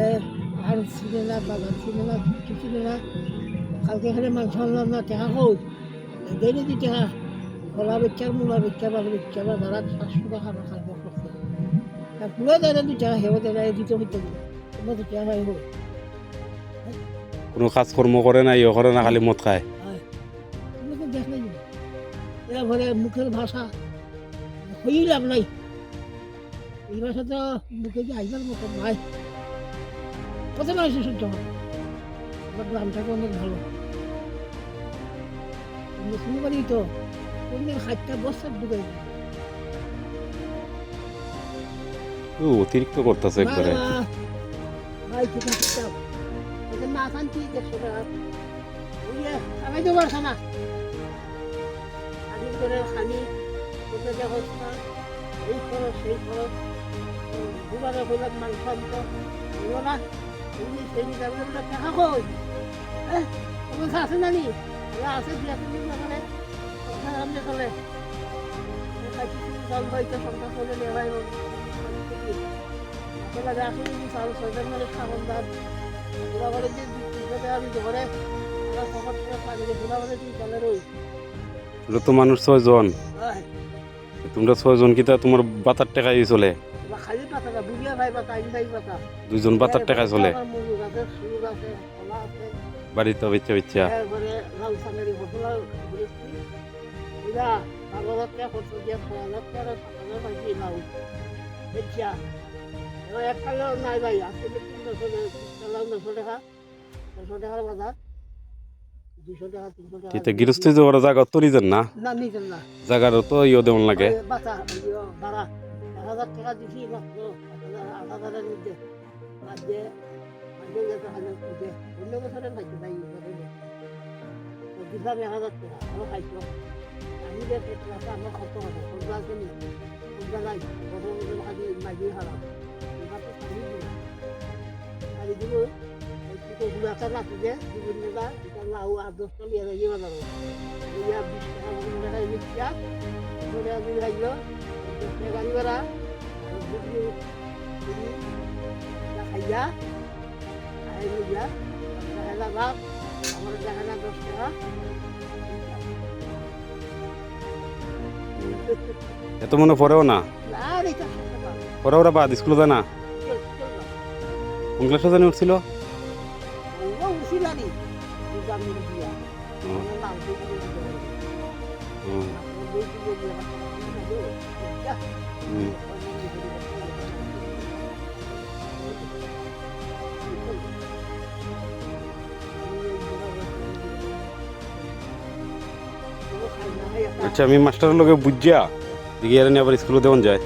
এ আর ছিল না বাজার ছিল না কিছু ছিল না। কালকে এখানে মাংস আনলাম না টেকা কই? দেরি দি টেকা খোলা বেচ্চার মূলা বেচ্চা বাল বেচ্চা বা ধরা সাতশো টাকা বা খাদ্য করছে পুরো দেয় দু টাকা হেব দেয় দিতে হইতে তোমার টেকা কোনো কাজকর্ম করে না ইয়ে করে না খালি মদ খায়। তুমি তো দেখলে এরপরে মুখের ভাষা। হই লাভ নাই। এই ভাষা তো মুখে যে আইবার মতো নাই। কত মানুষ সহ্য হয় আমার গ্রামটাকে অনেক ভালো। শুনে পারি তো? কোনদিন হাতটা বস্তার ঢুকে ও, অতিরিক্ত করতেছে একবারে না, না, ভাই ঠিক আছে না শান্তি দেখছ না। আমি তো পারছ না। খালি করে খালি ওদের দেখো না এই খরচ সেই খরচ। দুবারে বললাম মাংস আনতো না এমনি সেই যাবে বলে টাকা কই? হ্যাঁ আছে না ওরা আছে বিয়া তুমি মানে চলে হয়তো চলে নেওয়াই আসলে ছয়জন মানে খাবার দান ওরা বলে যে বিক্রিতে আমি ধরে ওরা কখন থেকে পানি দিয়ে ওরা চলে রই এটা মানুষ ছয়জন। তোমরা ছয়জন কিতা তোমার বাতার টাকায় চলে? বা খালি পাতা না ভাই পাতা আইন ভাই পাতা বাতার টাকায় চলে। আছে বাড়িতে বেচা বেচা। টাকা টাকা নাই ভাই টাকা টাকার বাজার। টাকা টাকা। এটা গৃহস্থী যাওয়ার জায়গা তো না। জায়গার তো ইয়ে দেওয়ান লাগে। হাজার টাকা দিছি মাত্র আট হাজারের মধ্যে দিয়ে আগে গেছে হাজার মধ্যে অন্য বছরে খাইতে তাই এক হাজার টাকা আরও আমি যে পেট আছে আমার কত হবে কোনটা আছে নি? কোনটা নাই? বছর বছর খালি মাইজি হারাম। এবার তো খালি যে এটা লাউ আট দশটা লিয়ে যাই বাজারও ইয়া বিশ টাকা টাকা ধরে গাড়ি ভাড়া খাইয়া খাই লইয়া দেখা লাভ আমার দেখা না দশ টাকা এত মনে পড়েও না। পরে ওরা বাদ স্কুলে যায় না কোন ক্লাসে জানি উঠছিল হুম। আচ্ছা আমি মাস্টারের লোকে বুঝিয়া দিকে আবার স্কুলে দেওয়ান যায়।